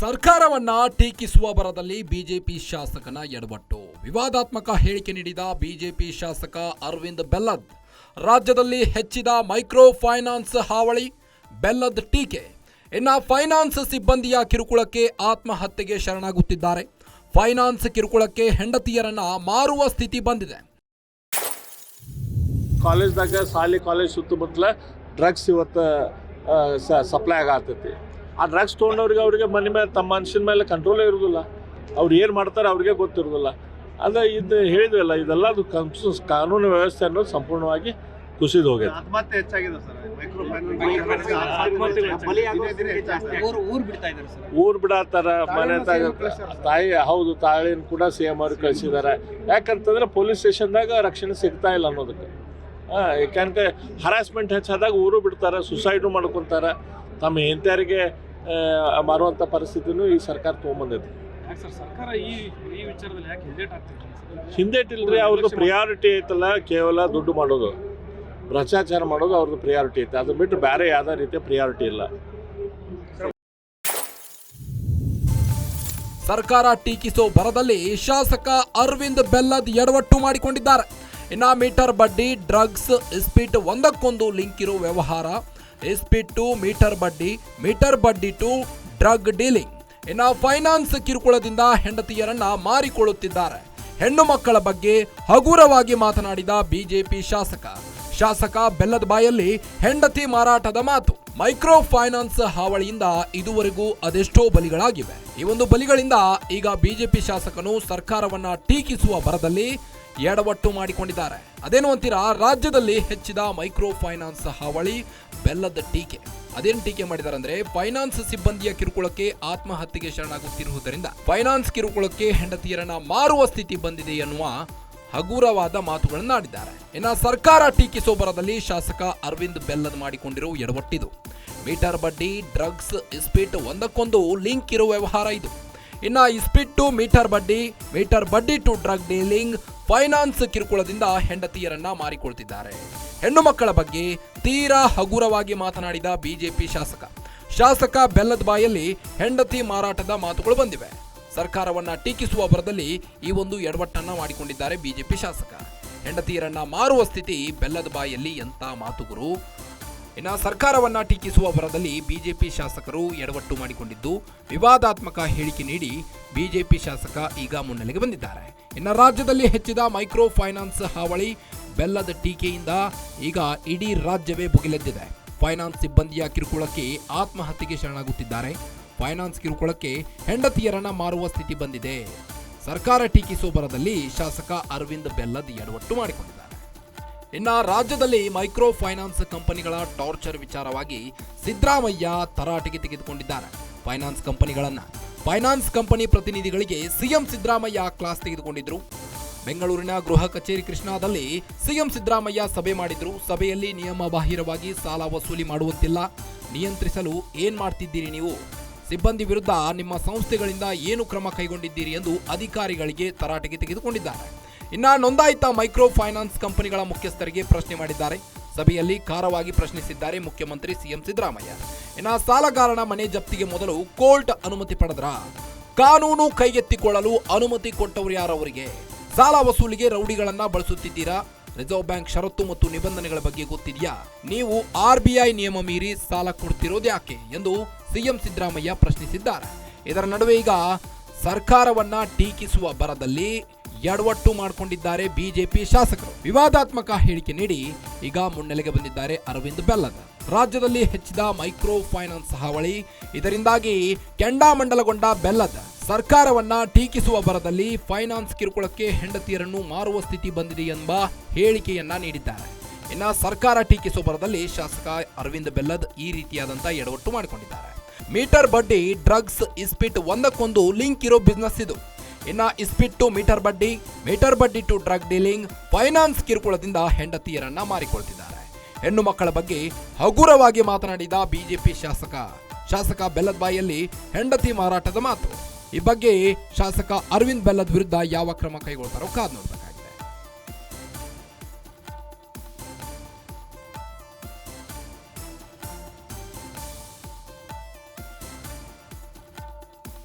ಸರ್ಕಾರವನ್ನ ಟೀಕಿಸುವ ಬರದಲ್ಲಿ ಬಿಜೆಪಿ ಶಾಸಕನ ಎಡವಟ್ಟು. ವಿವಾದಾತ್ಮಕ ಹೇಳಿಕೆ ನೀಡಿದ ಬಿಜೆಪಿ ಶಾಸಕ ಅರವಿಂದ್ ಬೆಲ್ಲದ್. ರಾಜ್ಯದಲ್ಲಿ ಹೆಚ್ಚಿದ ಮೈಕ್ರೋ ಫೈನಾನ್ಸ್ ಹಾವಳಿ, ಬೆಲ್ಲದ್ ಟೀಕೆ. ಇನ್ನ ಫೈನಾನ್ಸ್ ಸಿಬ್ಬಂದಿಯ ಕಿರುಕುಳಕ್ಕೆ ಆತ್ಮಹತ್ಯೆಗೆ ಶರಣಾಗುತ್ತಿದ್ದಾರೆ. ಫೈನಾನ್ಸ್ ಕಿರುಕುಳಕ್ಕೆ ಹೆಂಡತಿಯರನ್ನ ಮಾರುವ ಸ್ಥಿತಿ ಬಂದಿದೆ. ಕಾಲೇಜ್ದಾಗ ಸಾಲಿ ಕಾಲೇಜ್ ಸುತ್ತಮುತ್ತಲ ಡ್ರಗ್ಸ್ ಇವತ್ತು ಸಪ್ಲೈ ಆಗತ್ತೈತಿ ಆ ಡ್ರಗ್ಸ್ ತೊಗೊಂಡವ್ರಿಗೆ ಅವ್ರಿಗೆ ಮನೆ ಮೇಲೆ ತಮ್ಮ ಮನುಷ್ಯನ ಮೇಲೆ ಕಂಟ್ರೋಲೇ ಇರೋದಿಲ್ಲ. ಅವ್ರು ಏನು ಮಾಡ್ತಾರೆ ಅವ್ರಿಗೆ ಗೊತ್ತಿರೋದಿಲ್ಲ. ಅಂದರೆ ಇದು ಹೇಳಿದ್ವಲ್ಲ ಇದೆಲ್ಲ ಅದು ಕನ್ಸ್ ಕಾನೂನು ವ್ಯವಸ್ಥೆ ಅನ್ನೋದು ಸಂಪೂರ್ಣವಾಗಿ ಕುಸಿದು ಹೋಗಿದೆ. ಊರು ಊರು ಬಿಡ್ತಾ ಇದ್ದಾರೆ ಸರ್. ಊರು ಬಿಡತ್ತಾರ ಮನೆ ತಾಯಿ ತಾಯಿ ಹೌದು ತಾಳಿನ ಕೂಡ ಸಿ ಎಂ ಅವ್ರಿಗೆ ಕಳಿಸಿದ್ದಾರೆ ಯಾಕಂತಂದ್ರೆ ಪೊಲೀಸ್ ಸ್ಟೇಷನ್ದಾಗ ರಕ್ಷಣೆ ಸಿಗ್ತಾ ಇಲ್ಲ ಅನ್ನೋದಕ್ಕೆ. ಹಾಂ ಯಾಕಂದ್ರೆ ಹರಾಸ್ಮೆಂಟ್ ಹೆಚ್ಚಾದಾಗ ಊರು ಬಿಡ್ತಾರೆ ಸುಸೈಡು ಮಾಡ್ಕೊತಾರೆ. ತಮ್ಮ ಹೆಂಡತಿಯರಿಗೆ ಮಾರುವಂಥ ಪರಿಸ್ಥಿತಿನೂ ಈ ಸರ್ಕಾರ ತೊಗೊಂಬಂದೈತಿ. ಯಾಕೆ ಸರ್ ಸರ್ಕಾರ ಈ ಈ ವಿಚಾರದಲ್ಲಿ ಯಾಕೆ ಹೆಜೆಟ್ ಆಗ್ತಿದೆ ಹಿಂದೇಟಿಲ್ರಿ ಅವ್ರದ್ದು ಪ್ರಿಯಾರಿಟಿ ಐತಲ್ಲ ಕೇವಲ ದುಡ್ಡು ಮಾಡೋದು. ಭ್ರಷ್ಟಾಚಾರ ಮಾಡೋದು ಅವ್ರದ್ದು ಪ್ರಿಯಾರಿಟಿ ಐತೆ. ಅದನ್ನ ಬಿಟ್ಟು ಬೇರೆ ಯಾವುದೇ ರೀತಿಯ ಪ್ರಿಯಾರಿಟಿ ಇಲ್ಲ. ಸರ್ಕಾರ ಟೀಕಿಸೋ ಬರದಲ್ಲಿ ಶಾಸಕ ಅರವಿಂದ್ ಬೆಲ್ಲದ್ ಎಡವಟ್ಟು ಮಾಡಿಕೊಂಡಿದ್ದಾರೆ. ಇನ್ನ ಮೀಟರ್ ಬಡ್ಡಿ, ಡ್ರಗ್ಸ್, ಇಸ್ಪಿಟ್ ಒಂದಕ್ಕೊಂದು ಲಿಂಕ್ ಇರೋ ವ್ಯವಹಾರ. ಇಸ್ಪಿಟ್ ಟು ಮೀಟರ್ ಬಡ್ಡಿ ಮೀಟರ್ ಬಡ್ಡಿ ಟು ಡ್ರಗ್ ಡೀಲಿಂಗ್. ಇನ್ನ ಫೈನಾನ್ಸ್ ಕಿರುಕುಳದಿಂದ ಹೆಂಡತಿಯರನ್ನ ಮಾರಿಕೊಳ್ಳುತ್ತಿದ್ದಾರೆ. ಹೆಣ್ಣು ಮಕ್ಕಳ ಬಗ್ಗೆ ಹಗುರವಾಗಿ ಮಾತನಾಡಿದ ಬಿಜೆಪಿ ಶಾಸಕ. ಶಾಸಕ ಬೆಲ್ಲದ ಬಾಯಲ್ಲಿ ಹೆಂಡತಿ ಮಾರಾಟದ ಮಾತು. ಮೈಕ್ರೋ ಫೈನಾನ್ಸ್ ಹಾವಳಿಯಿಂದ ಇದುವರೆಗೂ ಅದೆಷ್ಟೋ ಬಲಿಗಳಾಗಿವೆ. ಈ ಒಂದು ಬಲಿಗಳಿಂದ ಈಗ ಬಿಜೆಪಿ ಶಾಸಕನು ಸರ್ಕಾರವನ್ನ ಟೀಕಿಸುವ ಭರದಲ್ಲಿ ಎಡವಟ್ಟು ಮಾಡಿಕೊಂಡಿದ್ದಾರೆ. ಅದೇನು ಅಂತೀರಾ? ರಾಜ್ಯದಲ್ಲಿ ಹೆಚ್ಚಿದ ಮೈಕ್ರೋ ಫೈನಾನ್ಸ್ ಹಾವಳಿ, ಬೆಲ್ಲದ ಟೀಕೆ. ಅದೇನು ಟೀಕೆ ಮಾಡಿದ್ದಾರೆ ಅಂದ್ರೆ ಫೈನಾನ್ಸ್ ಸಿಬ್ಬಂದಿಯ ಕಿರುಕುಳಕ್ಕೆ ಆತ್ಮಹತ್ಯೆಗೆ ಶರಣಾಗುತ್ತಿರುವುದರಿಂದ, ಫೈನಾನ್ಸ್ ಕಿರುಕುಳಕ್ಕೆ ಹೆಂಡತಿಯರನ್ನ ಮಾರುವ ಸ್ಥಿತಿ ಬಂದಿದೆ ಎನ್ನುವ ಹಗುರವಾದ ಮಾತುಗಳನ್ನಾಡಿದ್ದಾರೆ ಇನ್ನ ಸರ್ಕಾರ ಟೀಕಿಸೋ ಬರದಲ್ಲಿ ಶಾಸಕ ಅರವಿಂದ್ ಬೆಲ್ಲದ್ ಮಾಡಿಕೊಂಡಿರೋ ಎಡವಟ್ಟಿದು. ಮೀಟರ್ ಬಡ್ಡಿ, ಡ್ರಗ್ಸ್, ಇಸ್ಪೀಟ್ ಒಂದಕ್ಕೊಂದು ಲಿಂಕ್ ಇರೋ ವ್ಯವಹಾರ ಇದು. ಇನ್ನ ಇಸ್ಪಿಟ್ ಟು ಮೀಟರ್ ಬಡ್ಡಿ ಮೀಟರ್ ಬಡ್ಡಿ ಟು ಡ್ರಗ್ ಡೀಲಿಂಗ್ ಫೈನಾನ್ಸ್ ಕಿರುಕುಳದಿಂದ ಹೆಂಡತಿಯರನ್ನ ಮಾರಿಕೊಳ್ತಿದ್ದಾರೆ. ಹೆಣ್ಣು ಮಕ್ಕಳ ಬಗ್ಗೆ ತೀರಾ ಹಗುರವಾಗಿ ಮಾತನಾಡಿದ ಬಿಜೆಪಿ ಶಾಸಕ. ಶಾಸಕ ಬೆಲ್ಲದ ಬಾಯಲ್ಲಿ ಹೆಂಡತಿ ಮಾರಾಟದ ಮಾತುಗಳು ಬಂದಿವೆ. ಸರ್ಕಾರವನ್ನ ಟೀಕಿಸುವ ಬರದಲ್ಲಿ ಈ ಒಂದು ಎಡವಟ್ಟನ್ನ ಮಾಡಿಕೊಂಡಿದ್ದಾರೆ ಬಿಜೆಪಿ ಶಾಸಕ. ಹೆಂಡತಿಯರನ್ನ ಮಾರುವ ಸ್ಥಿತಿ ಬೆಲ್ಲದ ಬಾಯಲ್ಲಿ ಎಂಥ ಮಾತುಗುರು? ಇನ್ನು ಸರ್ಕಾರವನ್ನ ಟೀಕಿಸುವ ಬರದಲ್ಲಿ ಬಿಜೆಪಿ ಶಾಸಕರು ಎಡವಟ್ಟು ಮಾಡಿಕೊಂಡಿದ್ದು, ವಿವಾದಾತ್ಮಕ ಹೇಳಿಕೆ ನೀಡಿ ಬಿಜೆಪಿ ಶಾಸಕ ಈಗ ಮುನ್ನೆಲೆಗೆ ಬಂದಿದ್ದಾರೆ. ಇನ್ನು ರಾಜ್ಯದಲ್ಲಿ ಹೆಚ್ಚಿದ ಮೈಕ್ರೋ ಫೈನಾನ್ಸ್ ಹಾವಳಿ, ಬೆಲ್ಲದ ಟೀಕೆಯಿಂದ ಈಗ ಇಡೀ ರಾಜ್ಯವೇ ಭುಗಿಲೆದ್ದಿದೆ. ಫೈನಾನ್ಸ್ ಸಿಬ್ಬಂದಿಯ ಕಿರುಕುಳಕ್ಕೆ ಆತ್ಮಹತ್ಯೆಗೆ ಶರಣಾಗುತ್ತಿದ್ದಾರೆ. ಫೈನಾನ್ಸ್ ಕಿರುಕುಳಕ್ಕೆ ಹೆಂಡತಿಯರನ್ನ ಮಾರುವ ಸ್ಥಿತಿ ಬಂದಿದೆ. ಸರ್ಕಾರ ಟೀಕಿಸುವ ಬರದಲ್ಲಿ ಶಾಸಕ ಅರವಿಂದ್ ಬೆಲ್ಲದ್ ಎಡವಟ್ಟು ಮಾಡಿಕೊಂಡಿದ್ದಾರೆ. ಇನ್ನ ರಾಜ್ಯದಲ್ಲಿ ಮೈಕ್ರೋ ಫೈನಾನ್ಸ್ ಕಂಪನಿಗಳ ಟಾರ್ಚರ್ ವಿಚಾರವಾಗಿ ಸಿದ್ದರಾಮಯ್ಯ ತರಾಟೆಗೆ ತೆಗೆದುಕೊಂಡಿದ್ದಾರೆ. ಫೈನಾನ್ಸ್ ಕಂಪನಿಗಳನ್ನ ಫೈನಾನ್ಸ್ ಕಂಪನಿ ಪ್ರತಿನಿಧಿಗಳಿಗೆ ಸಿಎಂ ಸಿದ್ದರಾಮಯ್ಯ ಕ್ಲಾಸ್ ತೆಗೆದುಕೊಂಡಿದ್ರು. ಬೆಂಗಳೂರಿನ ಗೃಹ ಕಚೇರಿ ಕೃಷ್ಣಾದಲ್ಲಿ ಸಿಎಂ ಸಿದ್ದರಾಮಯ್ಯ ಸಭೆ ಮಾಡಿದ್ರು. ಸಭೆಯಲ್ಲಿ ನಿಯಮ ಬಾಹಿರವಾಗಿ ಸಾಲ ವಸೂಲಿ ಮಾಡುವಂತಿಲ್ಲ. ನಿಯಂತ್ರಿಸಲು ಏನ್ ಮಾಡ್ತಿದ್ದೀರಿ ನೀವು? ಸಿಬ್ಬಂದಿ ವಿರುದ್ಧ ನಿಮ್ಮ ಸಂಸ್ಥೆಗಳಿಂದ ಏನು ಕ್ರಮ ಕೈಗೊಂಡಿದ್ದೀರಿ ಎಂದು ಅಧಿಕಾರಿಗಳಿಗೆ ತರಾಟೆಗೆ ತೆಗೆದುಕೊಂಡಿದ್ದಾರೆ. ಇನ್ನ ನೋಂದಾಯಿತ ಮೈಕ್ರೋ ಫೈನಾನ್ಸ್ ಕಂಪನಿಗಳ ಮುಖ್ಯಸ್ಥರಿಗೆ ಪ್ರಶ್ನೆ ಮಾಡಿದ್ದಾರೆ. ಸಭೆಯಲ್ಲಿ ಖಾರವಾಗಿ ಪ್ರಶ್ನಿಸಿದ್ದಾರೆ ಮುಖ್ಯಮಂತ್ರಿ ಸಿಎಂ ಸಿದ್ದರಾಮಯ್ಯ. ಇನ್ನ ಸಾಲಗಾರನ ಮನೆ ಜಪ್ತಿಗೆ ಮೊದಲು ಕೋರ್ಟ್ ಅನುಮತಿ ಪಡೆದ್ರ? ಕಾನೂನು ಕೈಗೆತ್ತಿಕೊಳ್ಳಲು ಅನುಮತಿ ಕೊಟ್ಟವರು ಯಾರವರಿಗೆ? ಸಾಲ ವಸೂಲಿಗೆ ರೌಡಿಗಳನ್ನ ಬಳಸುತ್ತಿದ್ದೀರಾ? ರಿಸರ್ವ್ ಬ್ಯಾಂಕ್ ಷರತ್ತು ಮತ್ತು ನಿಬಂಧನೆಗಳ ಬಗ್ಗೆ ಗೊತ್ತಿದೆಯಾ? ನೀವು ಆರ್ ಬಿ ಐ ನಿಯಮ ಮೀರಿ ಸಾಲ ಕೊಡ್ತಿರೋದು ಯಾಕೆ? ಎಂದು ಸಿಎಂ ಸಿದ್ದರಾಮಯ್ಯ ಪ್ರಶ್ನಿಸಿದ್ದಾರೆ. ಇದರ ನಡುವೆ ಈಗ ಸರ್ಕಾರವನ್ನ ಟೀಕಿಸುವ ಬರದಲ್ಲಿ ಎಡವಟ್ಟು ಮಾಡಿಕೊಂಡಿದ್ದಾರೆ ಬಿಜೆಪಿ ಶಾಸಕರು. ವಿವಾದಾತ್ಮಕ ಹೇಳಿಕೆ ನೀಡಿ ಈಗ ಮುನ್ನೆಲೆಗೆ ಬಂದಿದ್ದಾರೆ ಅರವಿಂದ್ ಬೆಲ್ಲದ. ರಾಜ್ಯದಲ್ಲಿ ಹೆಚ್ಚಿದ ಮೈಕ್ರೋ ಫೈನಾನ್ಸ್ ಹಾವಳಿ ಇದರಿಂದಾಗಿ ಕೆಂಡಾಮಂಡಲಗೊಂಡ ಬೆಲ್ಲದ. ಸರ್ಕಾರವನ್ನ ಟೀಕಿಸುವ ಬರದಲ್ಲಿ ಫೈನಾನ್ಸ್ ಕಿರುಕುಳಕ್ಕೆ ಹೆಂಡತಿಯರನ್ನು ಮಾರುವ ಸ್ಥಿತಿ ಬಂದಿದೆ ಎಂಬ ಹೇಳಿಕೆಯನ್ನ ನೀಡಿದ್ದಾರೆ. ಇನ್ನ ಸರ್ಕಾರ ಟೀಕಿಸುವ ಬರದಲ್ಲಿ ಶಾಸಕ ಅರವಿಂದ್ ಬೆಲ್ಲದ್ ಈ ರೀತಿಯಾದಂತ ಎಡವಟ್ಟು ಮಾಡಿಕೊಂಡಿದ್ದಾರೆ. ಮೀಟರ್ ಬಡ್ಡಿ, ಡ್ರಗ್ಸ್, ಇಸ್ಪಿಟ್ ಒಂದಕ್ಕೊಂದು ಲಿಂಕ್ ಇರೋ ಬಿಸ್ನೆಸ್ ಇದು. ಇನ್ನ ಇಸ್ಪಿಟ್ ಟು ಮೀಟರ್ ಬಡ್ಡಿ ಮೀಟರ್ ಬಡ್ಡಿ ಟು ಡ್ರಗ್ ಡೀಲಿಂಗ್ ಫೈನಾನ್ಸ್ ಕಿರುಕುಳದಿಂದ ಹೆಂಡತಿಯರನ್ನ ಮಾರಿಕೊಳ್ತಿದ್ದಾರೆ. ಹೆಣ್ಣು ಮಕ್ಕಳ ಬಗ್ಗೆ ಹಗುರವಾಗಿ ಮಾತನಾಡಿದ ಬಿಜೆಪಿ ಶಾಸಕ. ಶಾಸಕ ಬೆಲ್ಲದ್ ಬಾಯಲ್ಲಿ ಹೆಂಡತಿ ಮಾರಾಟದ ಮಾತು. ಈ ಬಗ್ಗೆ ಶಾಸಕ ಅರವಿಂದ್ ಬೆಲ್ಲದ್ ವಿರುದ್ಧ ಯಾವ ಕ್ರಮ ಕೈಗೊಳ್ತಾರೋ ಕಾದ್ ನೋಡ್ಬೇಕು